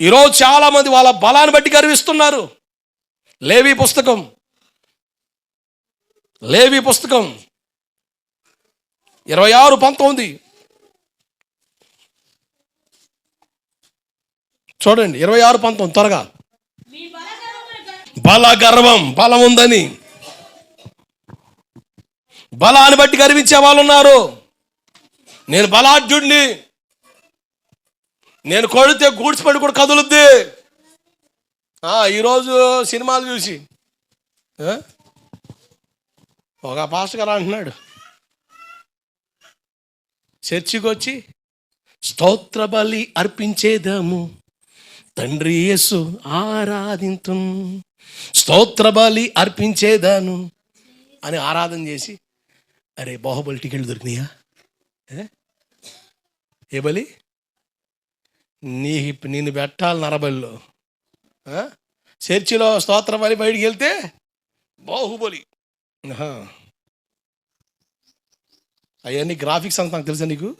ఈరోజు చాలామంది వాళ్ళ బలాన్ని బట్టి గర్విస్తున్నారు. లేవి పుస్తకం. లేవి పుస్తకం. ఇరవై ఆరు పంతొమ్మిది. చూడండి ఇరవై ఆరు పంతొమ్మిది త్వరగా. బల గర్వం బలం ఉందని. బలాన్ని బట్టి గర్వించే వాళ్ళు ఉన్నారు నేను బలాఢ్యుడిని. నేను కొడితే గూడ్చిపడి కూడా కదులుద్ది. ఈరోజు సినిమాలు చూసి. ఒక పాస్టర్ గారు అంటున్నాడు. చర్చికి వచ్చి స్తోత్ర బలి అర్పించేదాము. తండ్రి యేసు ఆరాధింతు స్తోత్ర బలి అర్పించేదాను అని ఆరాధన చేసి అరే బాహుబలి టికెట్లు దొరికినాయా? ఏ బలి? నీ నిన్ను పెట్టాలి నరబలిలో. ఆ? చర్చిలో స్తోత్ర బలి బయటికి వెళ్తే? బాహుబలి. అవన్నీ గ్రాఫిక్స్ అంత నాకు తెలుసా నీకు?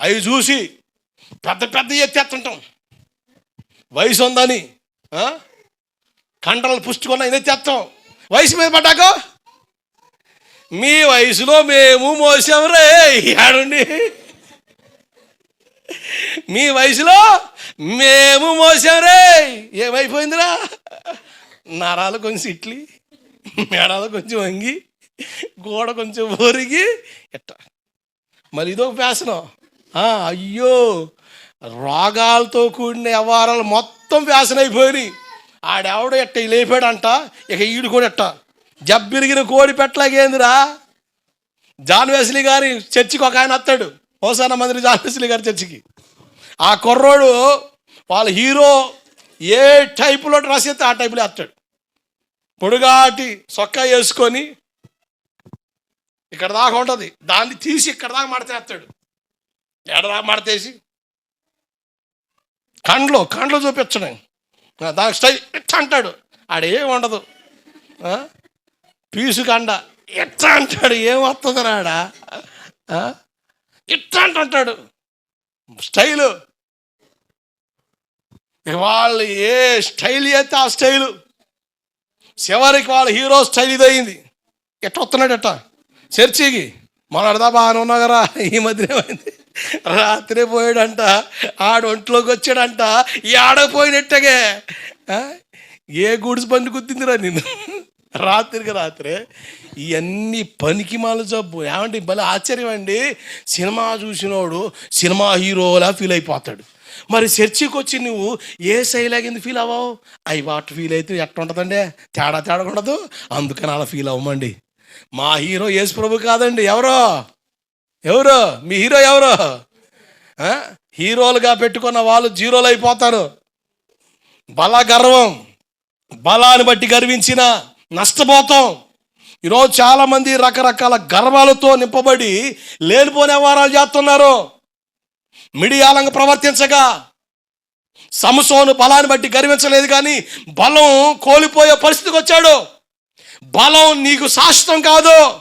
అవి చూసి పెద్ద పెద్ద ఎత్తేస్తుంటాం. వయసు ఉందని? కండలు పుష్టికున్న ఇది ఎత్తేస్తాం వయసు మీద పడ్డాక? మీ వయసులో మేము మోసాం రే ఆడండి మీ వయసులో మేము మోసాం రే ఏమైపోయిందిరా? నరాలు కొంచెం ఇట్లి మేడాలు కొంచెం వంగి గోడ కొంచెం ఒరిగి ఎట్ట. మరి ఇదొక ఫ్యాషను. అయ్యో రోగాలతో కూడిన వ్యవహారాలు మొత్తం ఫ్యాషన్ అయిపోయినాయి ఆడెవడో ఎట్ట లేపాడంట ఇక ఈడు కూడా ఎట్ట. జబ్బిరిగిన కోడి పెట్టలాగేందిరా? జాన్ వెస్లీ గారి చర్చికి ఒక ఆయన వస్తాడు. హోసాన మందిరి జాన్ వెస్లీ గారి చర్చికి. ఆ కుర్రోడు వాళ్ళ హీరో ఏ టైపులో డ్రెస్ అయితే ఆ టైపులో వేస్తాడు. పొడుగాటి సొక్కా వేసుకొని ఇక్కడ దాకా ఉంటుంది. దాన్ని తీసి ఇక్కడ దాకా మడతేస్తాడు ఎడ దాకా మడతేసి కండ్లో కండ్లో చూపించడం. దానికి స్టైల్ ఇట్ట అంటాడు. ఆడేం ఉండదు. పీసు కండ. ఇట్ట అంటాడు. ఏం వస్తుంది రాడా ఇట్ట అంటుంటాడు. స్టైలు వాళ్ళు ఏ స్టైల్ అయితే ఆ స్టైలు. చివరికి వాళ్ళ హీరో స్టైల్ ఇదయింది. ఎట్ట వస్తున్నాడు ఎట్ట చర్చికి మొన్నటిదా బాగానే ఉన్నా కదా? ఈ మధ్య ఏమైంది రాత్రి పోయాడంట. ఆడ ఒంట్లోకి వచ్చాడంట. ఈ ఆడపోయినట్టగే ఏ గూడ్స్ బండి గుద్దిందిరా నిన్ను? రాత్రికి రాత్రే ఇవన్నీ పనికి మాల జబ్బు. ఏమంటే భలే ఆశ్చర్యం అండి సినిమా చూసినోడు సినిమా హీరోలా ఫీల్ అయిపోతాడు. మరి చర్చికి వచ్చి నువ్వు ఏ శైలాగింది ఫీల్ అవ్వవు? అవి వాటి ఫీల్ అయితే ఎట్ట ఉంటుందండి తేడా తేడా ఉండదు అందుకని అలా ఫీల్ అవ్వమండి. మా హీరో యేసు ప్రభు కాదండి. ఎవరో? ఎవరు? మీ హీరో ఎవరు? హీరోలుగా పెట్టుకున్న వాళ్ళు జీరోలు అయిపోతారు. బల గర్వం బలాన్ని బట్టి గర్వించిన నష్టపోతాం. ఈరోజు చాలామంది రకరకాల గర్వాలతో నింపబడి లేనిపోని వారాలు చేస్తున్నారు. మిడియాలంగా ప్రవర్తించగా సమసోను బలాన్ని బట్టి గర్వించలేదు కానీ బలం కోల్పోయే పరిస్థితికి వచ్చాడు. బలం నీకు శాశ్వతం కాదు.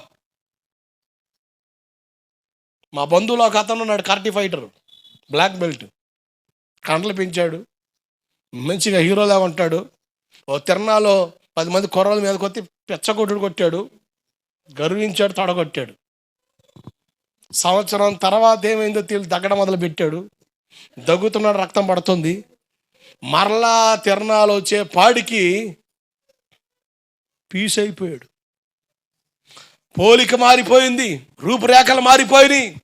మా బంధువులు ఒక అతను ఉన్నాడు కర్టీ ఫైటర్ బ్లాక్ బెల్ట్. కండలు పెంచాడు మంచిగా హీరోలా ఉంటాడు. ఓ తిరణాలో పది మంది కుర్రల మీద కొట్టి పెచ్చగొట్టుడు కొట్టాడు. గర్వించాడు తొడగొట్టాడు. సంవత్సరం తర్వాత ఏమైందో తెలియదు దగ్గడం మొదలు పెట్టాడు దగ్గుతున్నాడు రక్తం పడుతుంది. మరలా తిరణాలు వచ్చే పాడికి పీస్ అయిపోయాడు పోలిక మారిపోయింది. రూపురేఖలు మారిపోయినాయి.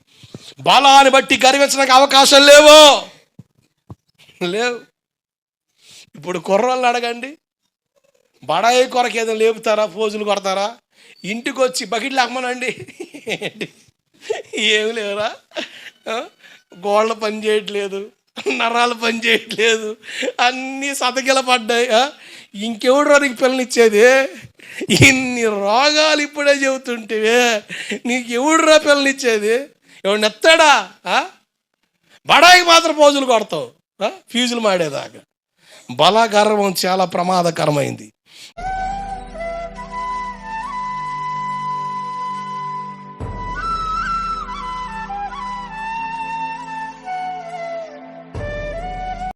బలాన్ని బట్టి గర్వించడానికి అవకాశం లేవో. లేవు. ఇప్పుడు కుర్రోళ్ళని అడగండి. బడాయి కొరకు ఏదో లేపుతారా? పోజులు కొడతారా? ఇంటికి వచ్చి బకెట్లు అమ్మనండి ఏమి లేవురా గోళ్ళ పని చేయట్లేదు నరాలు పని చేయట్లేదు అన్నీ సతకిల పడ్డాయి. ఆ? ఇంకెవడు నీకు పిల్లనిచ్చేది ఇన్ని రోగాలు ఇప్పుడే చెబుతుంటేవే. నీకు ఎవడురా పిల్లనిచ్చేది ఎవడు నెత్తాడా ఆ? బడాయికి మాత్రం పోజులు కొడతావు. ఫ్యూజులు ఫీజులు మాడేదాకా. బల గర్వం చాలా ప్రమాదకరమైంది.